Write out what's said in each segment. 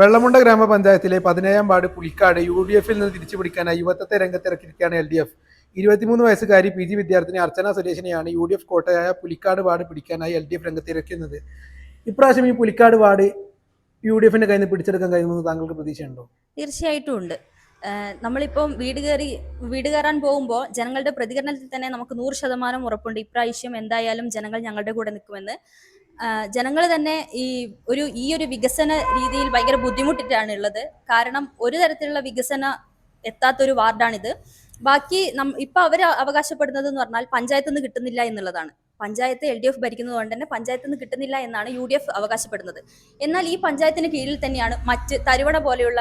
വെള്ളമുണ്ട ഗ്രാമപഞ്ചായത്തിലെ പതിനേഴാം ward Pulicat U D എഫിൽ നിന്ന് തിരിച്ചു പിടിക്കാനായി യുവത്വത്തെ രംഗത്തിറക്കിയിരിക്കുകയാണ് എൽ ഡി എഫ്. ഇരുപത്തിമൂന്ന് വയസ്സുകാരി പി ജി വിദ്യാർത്ഥിനി അർച്ചന സുരേഷിനെയാണ് യു ഡി എഫ് കോട്ടയായ പുലിക്കാട് വാർഡ് പിടിക്കാനായി എൽ ഡി എഫ് രംഗത്തിറക്കുന്നത് ഇപ്രാവശ്യം ഈ പുലിക്കാട് വാർഡ് യു ഡി എഫിന്റെ കയ്യിൽ നിന്ന് പിടിച്ചെടുക്കാൻ കഴിയുമെന്ന് താങ്കൾക്ക് പ്രതീക്ഷയുണ്ടോ? തീർച്ചയായിട്ടും ഉണ്ട്. നമ്മളിപ്പം വീട് കയറി വീട് കയറാൻ പോകുമ്പോൾ ജനങ്ങളുടെ പ്രതികരണത്തിൽ തന്നെ നമുക്ക് നൂറ് ശതമാനം ഉറപ്പുണ്ട്. ഇപ്രാവശ്യം എന്തായാലും ജനങ്ങൾ ഞങ്ങളുടെ കൂടെ നിൽക്കുമെന്ന്. ജനങ്ങൾ തന്നെ ഈ ഒരു ഈ ഒരു വികസന രീതിയിൽ ഭയങ്കര ബുദ്ധിമുട്ടിട്ടാണ് ഉള്ളത് കാരണം ഒരു തരത്തിലുള്ള വികസന എത്താത്തൊരു വാർഡാണിത്. ബാക്കി ഇപ്പൊ അവർ അവകാശപ്പെടുന്നത് എന്ന് പറഞ്ഞാൽ പഞ്ചായത്ത് നിന്ന് കിട്ടുന്നില്ല എന്നുള്ളതാണ്. പഞ്ചായത്ത് എൽ ഡി എഫ് ഭരിക്കുന്നത് കൊണ്ട് തന്നെ പഞ്ചായത്ത് നിന്ന് കിട്ടുന്നില്ല എന്നാണ് യു ഡി എഫ് അവകാശപ്പെടുന്നത്. എന്നാൽ ഈ പഞ്ചായത്തിന് കീഴിൽ തന്നെയാണ് മറ്റ് തരുവണ പോലെയുള്ള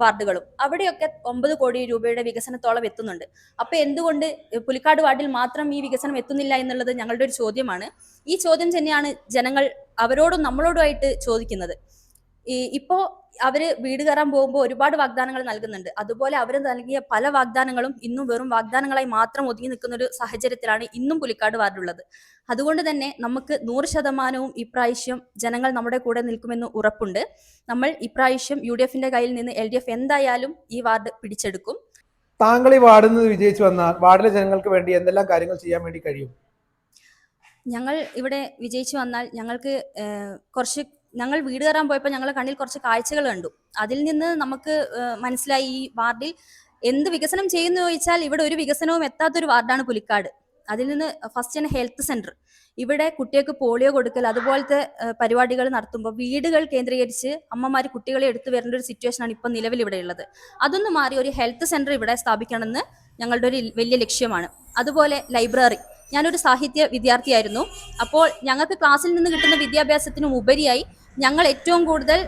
വാർഡുകളും. അവിടെയൊക്കെ ഒമ്പത് കോടി രൂപയുടെ വികസനത്തോളം എത്തുന്നുണ്ട്. അപ്പൊ എന്തുകൊണ്ട് പുലിക്കാട് വാർഡിൽ മാത്രം ഈ വികസനം എത്തുന്നില്ല എന്നുള്ളത് ഞങ്ങളുടെ ഒരു ചോദ്യമാണ്. ഈ ചോദ്യം തന്നെയാണ് ജനങ്ങൾ അവരോടും നമ്മളോടുമായിട്ട് ചോദിക്കുന്നത്. ഈ ഇപ്പോ അവർ വീട് കയറാൻ പോകുമ്പോൾ ഒരുപാട് വാഗ്ദാനങ്ങൾ നൽകുന്നുണ്ട്. അതുപോലെ അവർ നൽകിയ പല വാഗ്ദാനങ്ങളും ഇന്നും വെറും വാഗ്ദാനങ്ങളായി മാത്രം ഒതുങ്ങി നിൽക്കുന്ന ഒരു സാഹചര്യത്തിലാണ് ഇന്നും പുലിക്കാട് വാർഡുള്ളത് അതുകൊണ്ട് തന്നെ നമുക്ക് നൂറ് ശതമാനവും ഇപ്രാവശ്യം ജനങ്ങൾ നമ്മുടെ കൂടെ നിൽക്കുമെന്ന് ഉറപ്പുണ്ട്. നമ്മൾ ഇപ്രാവശ്യം യു ഡി എഫിന്റെ കയ്യിൽ നിന്ന് എൽ ഡി എഫ് എന്തായാലും ഈ വാർഡ് പിടിച്ചെടുക്കും. താങ്കൾ ഈ വാർഡിൽ നിന്ന് വിജയിച്ചു വന്നാൽ വാർഡിലെ ജനങ്ങൾക്ക് വേണ്ടി എന്തെല്ലാം കാര്യങ്ങൾ ചെയ്യാൻ വേണ്ടി കഴിയും? ഞങ്ങൾ ഇവിടെ വിജയിച്ചു വന്നാൽ ഞങ്ങൾക്ക് കുറച്ച് ഞങ്ങൾ വീട് കയറാൻ പോയപ്പോൾ ഞങ്ങൾ കണ്ണിൽ കുറച്ച് കാഴ്ചകൾ കണ്ടു. അതിൽ നിന്ന് നമുക്ക് മനസ്സിലായി ഈ വാർഡിൽ എന്ത് വികസനം ചെയ്യുന്നു ചോദിച്ചാൽ ഇവിടെ ഒരു വികസനവും എത്താത്തൊരു വാർഡാണ് പുലിക്കാട്. അതിൽ നിന്ന് ഫസ്റ്റ് തന്നെ ഹെൽത്ത് സെന്റർ. ഇവിടെ കുട്ടികൾക്ക് പോളിയോ കൊടുക്കൽ അതുപോലത്തെ പരിപാടികൾ നടത്തുമ്പോൾ വീടുകൾ കേന്ദ്രീകരിച്ച് അമ്മമാർ കുട്ടികളെ എടുത്തു വരേണ്ട ഒരു സിറ്റുവേഷനാണ് ഇപ്പം നിലവിൽ ഇവിടെ ഉള്ളത്. അതൊന്ന് മാറി ഒരു ഹെൽത്ത് സെന്റർ ഇവിടെ സ്ഥാപിക്കണമെന്ന് ഞങ്ങളുടെ ഒരു വലിയ ലക്ഷ്യമാണ്. അതുപോലെ ലൈബ്രറി. ഞാനൊരു സാഹിത്യ വിദ്യാർത്ഥിയായിരുന്നു. അപ്പോൾ ഞങ്ങൾക്ക് ക്ലാസ്സിൽ നിന്ന് കിട്ടുന്ന വിദ്യാഭ്യാസത്തിനും ഉപരിയായി ഞങ്ങൾ ഏറ്റവും കൂടുതൽ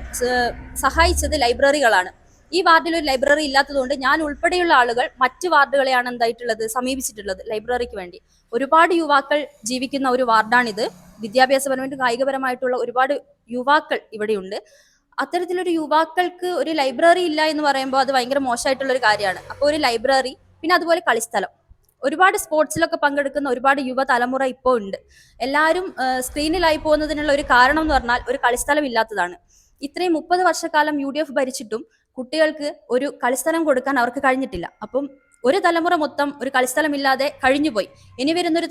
സഹായിച്ചത് ലൈബ്രറികളാണ്. ഈ വാർഡിൽ ഒരു ലൈബ്രറി ഇല്ലാത്തതുകൊണ്ട് ഞാൻ ഉൾപ്പെടെയുള്ള ആളുകൾ മറ്റ് വാർഡുകളെയാണ് എന്തായിട്ടുള്ളത് സമീപിച്ചിട്ടുള്ളത് ലൈബ്രറിക്ക് വേണ്ടി. ഒരുപാട് യുവാക്കൾ ജീവിക്കുന്ന ഒരു വാർഡാണിത്. വിദ്യാഭ്യാസപരമായിട്ടും കായികപരമായിട്ടുള്ള ഒരുപാട് യുവാക്കൾ ഇവിടെയുണ്ട്. അത്തരത്തിലൊരു യുവാക്കൾക്ക് ഒരു ലൈബ്രറി ഇല്ല എന്ന് പറയുമ്പോൾ അത് ഭയങ്കര മോശമായിട്ടുള്ള ഒരു കാര്യമാണ്. അപ്പോൾ ഒരു ലൈബ്രറി പിന്നെ അതുപോലെ കളിസ്ഥലം. ഒരുപാട് സ്പോർട്സിലൊക്കെ പങ്കെടുക്കുന്ന ഒരുപാട് യുവതലമുറ ഇപ്പോൾ ഉണ്ട്. എല്ലാവരും സ്ക്രീനിലായി പോകുന്നതിനുള്ള ഒരു കാരണം എന്ന് പറഞ്ഞാൽ ഒരു കളിസ്ഥലം ഇല്ലാത്തതാണ് ഇത്രയും മുപ്പത് വർഷക്കാലം യു ഡി എഫ് ഭരിച്ചിട്ടും കുട്ടികൾക്ക് ഒരു കളിസ്ഥലം കൊടുക്കാൻ അവർക്ക് കഴിഞ്ഞിട്ടില്ല. അപ്പം ഒരു തലമുറ മൊത്തം ഒരു കളിസ്ഥലം ഇല്ലാതെ കഴിഞ്ഞുപോയി. ഇനി വരുന്ന ഒരു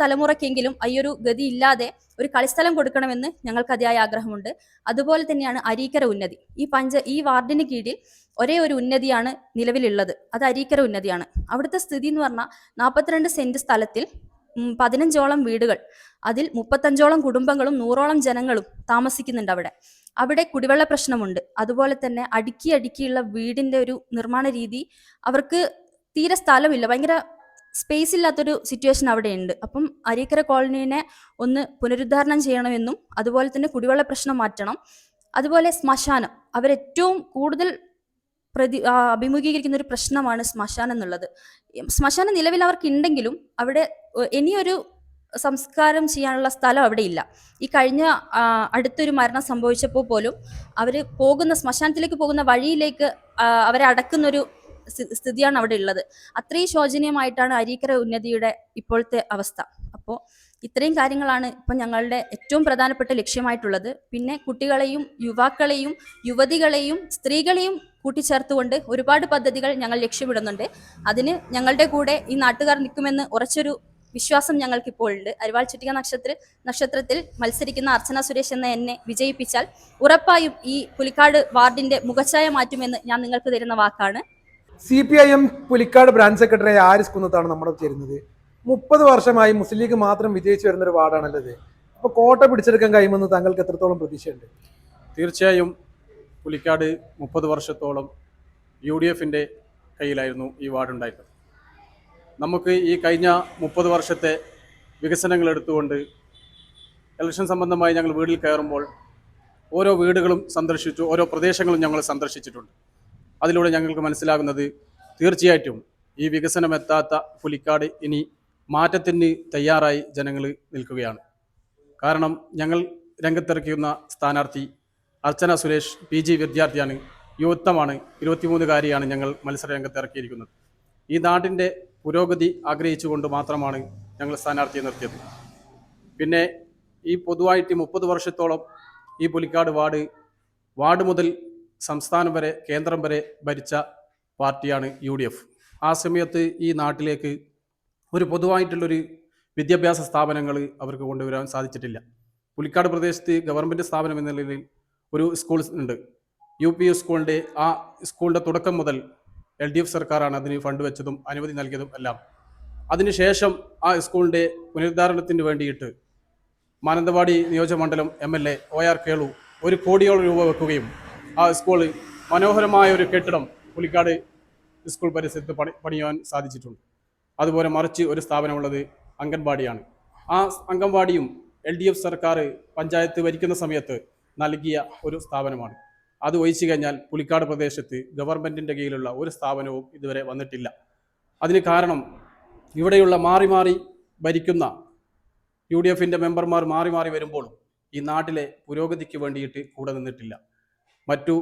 അയ്യൊരു ഗതി ഇല്ലാതെ ഒരു കളിസ്ഥലം കൊടുക്കണമെന്ന് ഞങ്ങൾക്ക് അതിയായ ആഗ്രഹമുണ്ട്. അതുപോലെ തന്നെയാണ് അരീക്കര ഉന്നതി. ഈ പഞ്ച ഈ വാർഡിന് കീഴിൽ ഒരേ ഒരു ഉന്നതിയാണ് നിലവിലുള്ളത്. അത് അരീക്കര ഉന്നതിയാണ്. അവിടുത്തെ സ്ഥിതി എന്ന് പറഞ്ഞാൽ നാൽപ്പത്തിരണ്ട് സെന്റ് സ്ഥലത്തിൽ പതിനഞ്ചോളം വീടുകൾ. അതിൽ മുപ്പത്തഞ്ചോളം കുടുംബങ്ങളും നൂറോളം ജനങ്ങളും താമസിക്കുന്നുണ്ട് അവിടെ. അവിടെ കുടിവെള്ള പ്രശ്നമുണ്ട്. അതുപോലെ തന്നെ അടുക്കി അടുക്കിയുള്ള വീടിന്റെ ഒരു നിർമ്മാണ രീതി അവർക്ക് തീരെ സ്ഥലമില്ല. ഭയങ്കര സ്പേസ് ഇല്ലാത്തൊരു സിറ്റുവേഷൻ അവിടെ ഉണ്ട് അപ്പം അരീക്കര കോളനീനെ ഒന്ന് പുനരുദ്ധാരണം ചെയ്യണമെന്നും അതുപോലെ തന്നെ കുടിവെള്ള പ്രശ്നം മാറ്റണം. അതുപോലെ ശ്മശാനം. അവരേറ്റവും കൂടുതൽ പ്രതി അഭിമുഖീകരിക്കുന്ന ഒരു പ്രശ്നമാണ് ശ്മശാനം എന്നുള്ളത്. ശ്മശാനം നിലവിൽ അവർക്ക് ഉണ്ടെങ്കിലും അവിടെ ഇനിയൊരു സംസ്കാരം ചെയ്യാനുള്ള സ്ഥലം അവിടെ ഇല്ല ഈ കഴിഞ്ഞ അടുത്തൊരു മരണം സംഭവിച്ചപ്പോൾ പോലും അവർ പോകുന്ന ശ്മശാനത്തിലേക്ക് പോകുന്ന വഴിയിലേക്ക് അവരെ അടക്കുന്നൊരു സ്ഥിതിയാണ് അവിടെ ഉള്ളത്. അത്രയും ശോചനീയമായിട്ടാണ് അരീക്കര ഉന്നതിയുടെ ഇപ്പോഴത്തെ അവസ്ഥ. അപ്പോൾ ഇത്രയും കാര്യങ്ങളാണ് ഇപ്പം ഞങ്ങളുടെ ഏറ്റവും പ്രധാനപ്പെട്ട ലക്ഷ്യമായിട്ടുള്ളത്. പിന്നെ കുട്ടികളെയും യുവാക്കളെയും യുവതികളെയും സ്ത്രീകളെയും കൂട്ടിച്ചേർത്തുകൊണ്ട് ഒരുപാട് പദ്ധതികൾ ഞങ്ങൾ ലക്ഷ്യമിടുന്നുണ്ട്. അതിന് ഞങ്ങളുടെ കൂടെ ഈ നാട്ടുകാർ നിൽക്കുമെന്ന് ഉറച്ചൊരു വിശ്വാസം ഞങ്ങൾക്ക് ഇപ്പോൾ ഉണ്ട് അരിവാൾ ചുറ്റിക നക്ഷത്ര നക്ഷത്രത്തിൽ മത്സരിക്കുന്ന അർച്ചന സുരേഷ് എന്ന എന്നെ വിജയിപ്പിച്ചാൽ ഉറപ്പായും ഈ പുലിക്കാട് വാർഡിന്റെ മുഖച്ഛായ മാറ്റുമെന്ന് ഞാൻ നിങ്ങൾക്ക് തരുന്ന വാക്കാണ്. C P I M Pulikkad branch secretary Aris കുന്നത്താണ് നമ്മുടെ ചേരുന്നത്. മുപ്പത് വർഷമായി മുസ്ലിം ലീഗ് മാത്രം വിജയിച്ചു വരുന്ന ഒരു ഇത്. അപ്പൊ കോട്ട പിടിച്ചെടുക്കാൻ കഴിയുമെന്ന് താങ്കൾക്ക് എത്രത്തോളം പ്രതീക്ഷയുണ്ട്? തീർച്ചയായും പുലിക്കാട് മുപ്പത് വർഷത്തോളം യു ഡി എഫിന്റെ കയ്യിലായിരുന്നു ഈ വാർഡുണ്ടായിരുന്നത്. നമുക്ക് ഈ കഴിഞ്ഞ മുപ്പത് വർഷത്തെ വികസനങ്ങൾ എടുത്തുകൊണ്ട് ഇലക്ഷൻ സംബന്ധമായി ഞങ്ങൾ വീടിൽ കയറുമ്പോൾ ഓരോ വീടുകളും സന്ദർശിച്ചു ഓരോ പ്രദേശങ്ങളും ഞങ്ങൾ സന്ദർശിച്ചിട്ടുണ്ട്. അതിലൂടെ ഞങ്ങൾക്ക് മനസ്സിലാകുന്നത് തീർച്ചയായിട്ടും ഈ വികസനം എത്താത്ത പുലിക്കാട് ഇനി മാറ്റത്തിന് തയ്യാറായി ജനങ്ങൾ നിൽക്കുകയാണ്. കാരണം ഞങ്ങൾ രംഗത്തിറക്കിയുന്ന സ്ഥാനാർത്ഥി അർച്ചന സുരേഷ് പി ജി വിദ്യാർത്ഥിയാണ്. യുവത്വമാണ്. ഇരുപത്തിമൂന്നുകാരിയാണ് ഞങ്ങൾ മത്സര രംഗത്ത് ഇറക്കിയിരിക്കുന്നത് ഈ നാടിന്റെ പുരോഗതി ആഗ്രഹിച്ചുകൊണ്ട് മാത്രമാണ് ഞങ്ങൾ സ്ഥാനാർത്ഥിയെ നിർത്തിയത്. പിന്നെ ഈ പൊതുവായിട്ട് മുപ്പത് വർഷത്തോളം ഈ പുലിക്കാട് വാർഡ് വാർഡ് മുതൽ സംസ്ഥാനം വരെ കേന്ദ്രം വരെ ഭരിച്ച പാർട്ടിയാണ് യു ഡി എഫ് ആ സമയത്ത് ഈ നാട്ടിലേക്ക് ഒരു പൊതുവായിട്ടുള്ളൊരു വിദ്യാഭ്യാസ സ്ഥാപനങ്ങൾ അവർക്ക് കൊണ്ടുവരാൻ സാധിച്ചിട്ടില്ല. പുലിക്കാട് പ്രദേശത്ത് ഗവൺമെന്റ് സ്ഥാപനം എന്ന നിലയിൽ ഒരു സ്കൂൾ ഉണ്ട്. യു പി സ്കൂളിന്റെ ആ സ്കൂളിന്റെ തുടക്കം മുതൽ എൽ ഡി എഫ് സർക്കാരാണ് അതിന് ഫണ്ട് വെച്ചതും അനുമതി നൽകിയതും എല്ലാം. അതിനുശേഷം ആ സ്കൂളിന്റെ പുനരുദ്ധാരണത്തിന് വേണ്ടിയിട്ട് മാനന്തവാടി നിയോജകമണ്ഡലം M L A O R Kelu ഒരു കോടിയോളം രൂപ വെക്കുകയും ആ സ്കൂൾ മനോഹരമായ ഒരു കെട്ടിടം പുലിക്കാട് സ്കൂൾ പരിസരത്ത് പണി പണിയാൻ സാധിച്ചിട്ടുണ്ട്. അതുപോലെ മറിച്ച് ഒരു സ്ഥാപനമുള്ളത് അംഗൻവാടിയാണ്. ആ അംഗൻവാടിയും എൽ ഡി എഫ് സർക്കാർ പഞ്ചായത്ത് ഭരിക്കുന്ന സമയത്ത് നൽകിയ ഒരു സ്ഥാപനമാണ്. അത് ഒഴിച്ചു കഴിഞ്ഞാൽ പുലിക്കാട് പ്രദേശത്ത് ഗവൺമെന്റിന്റെ കീഴിലുള്ള ഒരു സ്ഥാപനവും ഇതുവരെ വന്നിട്ടില്ല. അതിന് കാരണം ഇവിടെയുള്ള മാറി മാറി ഭരിക്കുന്ന യു ഡി എഫിന്റെ മെമ്പർമാർ മാറി മാറി വരുമ്പോൾ ഈ നാട്ടിലെ പുരോഗതിക്ക് വേണ്ടിയിട്ട് കൂടെ നിന്നിട്ടില്ല. മറ്റു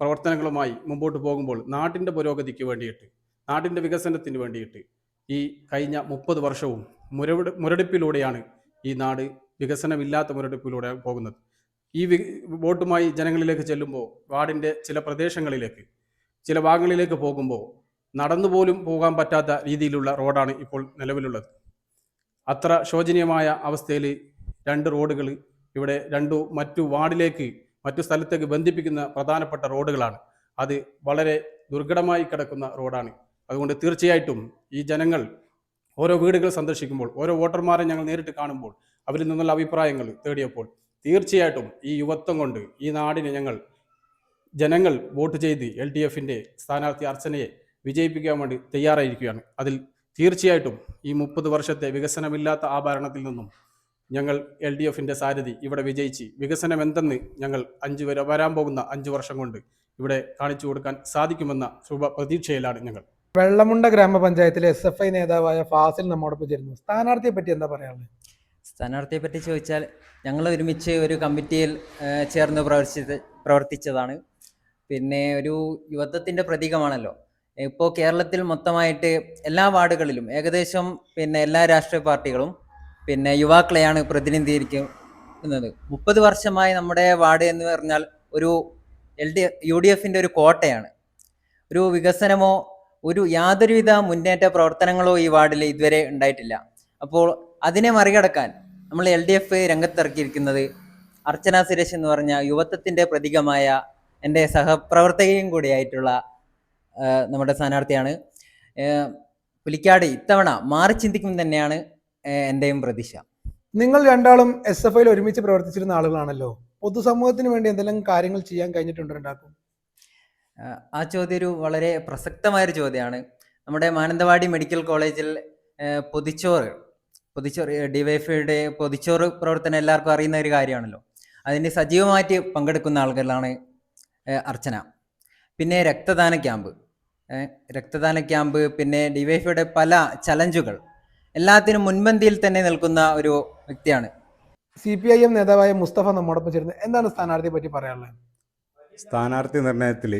പ്രവർത്തനങ്ങളുമായി മുമ്പോട്ട് പോകുമ്പോൾ നാട്ടിന്റെ പുരോഗതിക്ക് വേണ്ടിയിട്ട് നാട്ടിന്റെ വികസനത്തിന് വേണ്ടിയിട്ട് ഈ കഴിഞ്ഞ മുപ്പത് വർഷവും മുരവിട് മുരടിപ്പിലൂടെയാണ് ഈ നാട് വികസനമില്ലാത്ത മുരടിപ്പിലൂടെ പോകുന്നത്. ഈ വോട്ടുമായി ജനങ്ങളിലേക്ക് ചെല്ലുമ്പോൾ വാർഡിന്റെ ചില പ്രദേശങ്ങളിലേക്ക് ചില ഭാഗങ്ങളിലേക്ക് പോകുമ്പോൾ നടന്നു പോലും പോകാൻ പറ്റാത്ത രീതിയിലുള്ള റോഡാണ് ഇപ്പോൾ നിലവിലുള്ളത്. അത്ര ശോചനീയമായ അവസ്ഥയിൽ രണ്ട് റോഡുകൾ ഇവിടെ രണ്ടു മറ്റു വാർഡിലേക്ക് മറ്റു സ്ഥലത്തേക്ക് ബന്ധിപ്പിക്കുന്ന പ്രധാനപ്പെട്ട റോഡുകളാണ്. അത് വളരെ ദുർഘടമായി കിടക്കുന്ന റോഡാണ്. അതുകൊണ്ട് തീർച്ചയായിട്ടും ഈ ജനങ്ങൾ ഓരോ വീടുകൾ സന്ദർശിക്കുമ്പോൾ ഓരോ വോട്ടർമാരെ ഞങ്ങൾ നേരിട്ട് കാണുമ്പോൾ അവരിൽ നിന്നുള്ള അഭിപ്രായങ്ങൾ തേടിയപ്പോൾ തീർച്ചയായിട്ടും ഈ യുവത്വം കൊണ്ട് ഈ നാടിനെ ഞങ്ങൾ ജനങ്ങൾ വോട്ട് ചെയ്ത് എൽ ഡി എഫിന്റെ സ്ഥാനാർത്ഥി അർച്ചനയെ വിജയിപ്പിക്കാൻ വേണ്ടി തയ്യാറായിരിക്കുകയാണ്. അതിൽ തീർച്ചയായിട്ടും ഈ മുപ്പത് വർഷത്തെ വികസനമില്ലാത്ത ആ ഭരണത്തിൽ നിന്നും ഞങ്ങൾ എൽ ഡി എഫിന്റെ സാരഥി. ഇവിടെ വിജയിച്ച്. വികസനം എന്തെന്ന് ഞങ്ങൾ അഞ്ച് വരെ വരാൻ പോകുന്ന അഞ്ച് വർഷം കൊണ്ട് ഇവിടെ കാണിച്ചു കൊടുക്കാൻ സാധിക്കുമെന്ന ശുഭ പ്രതീക്ഷയിലാണ് ഞങ്ങൾ. വെള്ളമുണ്ട ഗ്രാമപഞ്ചായത്തിലെ എസ് എഫ് ഐ നേതാവായ ഫാസിൽ നമ്മോടൊപ്പം ചേരുന്നു. സ്ഥാനാർത്ഥിയെ പറ്റി എന്താ പറയാനുള്ളത്? സ്ഥാനാർത്ഥിയെ പറ്റി ചോദിച്ചാൽ ഞങ്ങൾ ഒരുമിച്ച് ഒരു കമ്മിറ്റിയിൽ ചേർന്ന് പ്രവർത്തിച്ചത് പ്രവർത്തിച്ചതാണ്. പിന്നെ ഒരു യുവത്വത്തിന്റെ പ്രതീകമാണല്ലോ. ഇപ്പോൾ കേരളത്തിൽ മൊത്തമായിട്ട് എല്ലാ വാർഡുകളിലും ഏകദേശം പിന്നെ എല്ലാ രാഷ്ട്രീയ പാർട്ടികളും പിന്നെ യുവാക്കളെയാണ് പ്രതിനിധീകരിക്കുന്നത്. മുപ്പത് വർഷമായി നമ്മുടെ വാർഡ് എന്ന് പറഞ്ഞാൽ ഒരു എൽ ഡി യു ഡി എഫിന്റെ ഒരു കോട്ടയാണ്. ഒരു വികസനമോ ഒരു യാതൊരുവിധ മുന്നേറ്റ പ്രവർത്തനങ്ങളോ ഈ വാർഡിൽ ഇതുവരെ ഉണ്ടായിട്ടില്ല. അപ്പോൾ അതിനെ മറികടക്കാൻ നമ്മൾ എൽ ഡി എഫ് രംഗത്തിറക്കിയിരിക്കുന്നത് അർച്ചന സുരേഷ് എന്ന് പറഞ്ഞ യുവത്വത്തിന്റെ പ്രതീകമായ എന്റെ സഹപ്രവർത്തകയും കൂടിയായിട്ടുള്ള നമ്മുടെ സ്ഥാനാർത്ഥിയാണ്. പുലിക്കാട് ഇത്തവണ മാറി ചിന്തിക്കും തന്നെയാണ് എന്റെയും പ്രതീക്ഷ. നിങ്ങൾ രണ്ടാളും എസ് എഫ് ഐയിൽ ഒരുമിച്ച് പ്രവർത്തിച്ചിരുന്ന ആളുകളാണല്ലോ. പൊതുസമൂഹത്തിന് വേണ്ടി എന്തെല്ലാം കാര്യങ്ങൾ ചെയ്യാൻ കഴിഞ്ഞിട്ടുണ്ടാക്കും ആ, ആ ചോദ്യം ഒരു വളരെ പ്രസക്തമായൊരു ചോദ്യമാണ്. നമ്മുടെ മാനന്തവാടി മെഡിക്കൽ കോളേജിൽ പൊതിച്ചോറ് പൊതിച്ചോറ് ഡിവൈഫൈയുടെ പൊതിച്ചോറ് പ്രവർത്തനം എല്ലാവർക്കും അറിയുന്ന ഒരു കാര്യമാണല്ലോ. അതിന് സജീവമായിട്ട് പങ്കെടുക്കുന്ന ആളുകളാണ് അർച്ചന. പിന്നെ രക്തദാന ക്യാമ്പ്. രക്തദാന ക്യാമ്പ് പിന്നെ ഡിവൈഫൈയുടെ പല ചലഞ്ചുകൾ. എല്ലാത്തിനും മുൻപന്തിയിൽ തന്നെ നിൽക്കുന്ന ഒരു വ്യക്തിയാണ്. സി പി ഐ എം നേതാവായ മുസ്തഫ നമ്മോടൊപ്പം ചേരുന്നത് എന്താണ് സ്ഥാനാർത്ഥിയെ പറ്റി പറയാനുള്ളത്? സ്ഥാനാർത്ഥി നിർണയത്തിൽ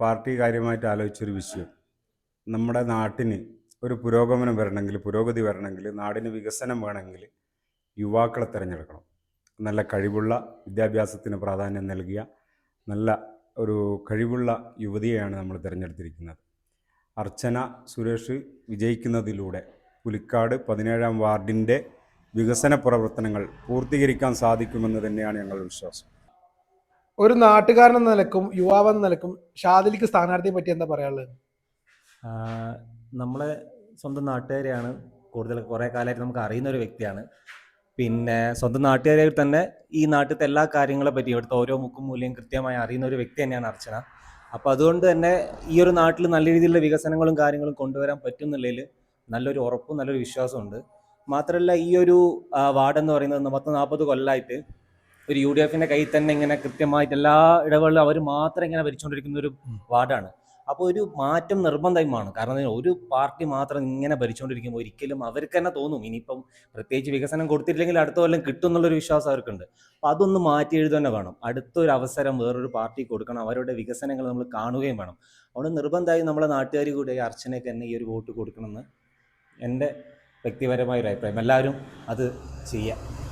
പാർട്ടി കാര്യമായിട്ട് ആലോചിച്ചൊരു വിഷയം. നമ്മുടെ നാട്ടിന് ഒരു പുരോഗമനം വരണമെങ്കിൽ പുരോഗതി വരണമെങ്കിൽ നാടിന് വികസനം വേണമെങ്കിൽ യുവാക്കളെ തിരഞ്ഞെടുക്കണം. നല്ല കഴിവുള്ള വിദ്യാഭ്യാസത്തിന് പ്രാധാന്യം നൽകിയ നല്ല ഒരു കഴിവുള്ള യുവതിയെയാണ് നമ്മൾ തിരഞ്ഞെടുത്തിരിക്കുന്നത്. അർച്ചന സുരേഷ് വിജയിക്കുന്നതിലൂടെ പുലിക്കാട് പതിനേഴാം വാർഡിന്റെ വികസന പ്രവർത്തനങ്ങൾ പൂർത്തീകരിക്കാൻ സാധിക്കുമെന്ന് തന്നെയാണ് ഞങ്ങളുടെ വിശ്വാസം. ഒരു നാട്ടുകാരൻ എന്ന നിലക്കും യുവാവ് എന്ന നിലക്കും ഷാദിലിക്ക് സ്ഥാനാർത്ഥിയെ പറ്റി എന്താ പറയാനുള്ളത്? നമ്മളെ സ്വന്തം നാട്ടുകാരെയാണ് കൂടുതൽ കുറേ കാലമായിട്ട് നമുക്ക് അറിയുന്ന ഒരു വ്യക്തിയാണ്. പിന്നെ സ്വന്തം നാട്ടുകാരെ തന്നെ ഈ നാട്ടിലത്തെ എല്ലാ കാര്യങ്ങളെ പറ്റി ഇവിടുത്തെ ഓരോ മുക്കും മൂല്യം കൃത്യമായി അറിയുന്ന ഒരു വ്യക്തി തന്നെയാണ് അർച്ചന. അപ്പോൾ അതുകൊണ്ട് തന്നെ ഈ ഒരു നാട്ടിൽ നല്ല രീതിയിലുള്ള വികസനങ്ങളും കാര്യങ്ങളും കൊണ്ടുവരാൻ പറ്റുന്നുള്ളതിൽ നല്ലൊരു ഉറപ്പും നല്ലൊരു വിശ്വാസമുണ്ട് മാത്രമല്ല ഈ ഒരു വാർഡെന്ന് വാർഡ് എന്ന് പറയുന്നത് പത്ത് നാൽപ്പത് കൊല്ലമായിട്ട് ഒരു യു ഡി എഫിന്റെ കയ്യിൽ തന്നെ ഇങ്ങനെ കൃത്യമായിട്ട് എല്ലാ ഇടവേളിലും അവർ മാത്രം ഇങ്ങനെ ഭരിച്ചുകൊണ്ടിരിക്കുന്ന ഒരു വാർഡാണ്. അപ്പോൾ ഒരു മാറ്റം നിർബന്ധമാണ് കാരണം ഒരു പാർട്ടി മാത്രം ഇങ്ങനെ ഭരിച്ചുകൊണ്ടിരിക്കുമ്പോൾ ഒരിക്കലും അവർക്ക് തന്നെ തോന്നും. ഇനിയിപ്പം പ്രത്യേകിച്ച് വികസനം കൊടുത്തിട്ടില്ലെങ്കിൽ അടുത്ത കൊല്ലം കിട്ടും എന്നുള്ളൊരു വിശ്വാസം അവർക്കുണ്ട്. അപ്പോൾ അതൊന്ന് മാറ്റി തന്നെ വേണം. അടുത്തൊരു അവസരം വേറൊരു പാർട്ടി കൊടുക്കണം. അവരുടെ വികസനങ്ങൾ നമ്മൾ കാണുകയും വേണം. അതുകൊണ്ട് നിർബന്ധമായി നമ്മളെ നാട്ടുകാർ കൂടെ അർച്ചനയ്ക്ക് തന്നെ ഈ ഒരു വോട്ട് കൊടുക്കണമെന്ന് എന്റെ വ്യക്തിപരമായ ഒരു അഭിപ്രായം. എല്ലാവരും അത് ചെയ്യാം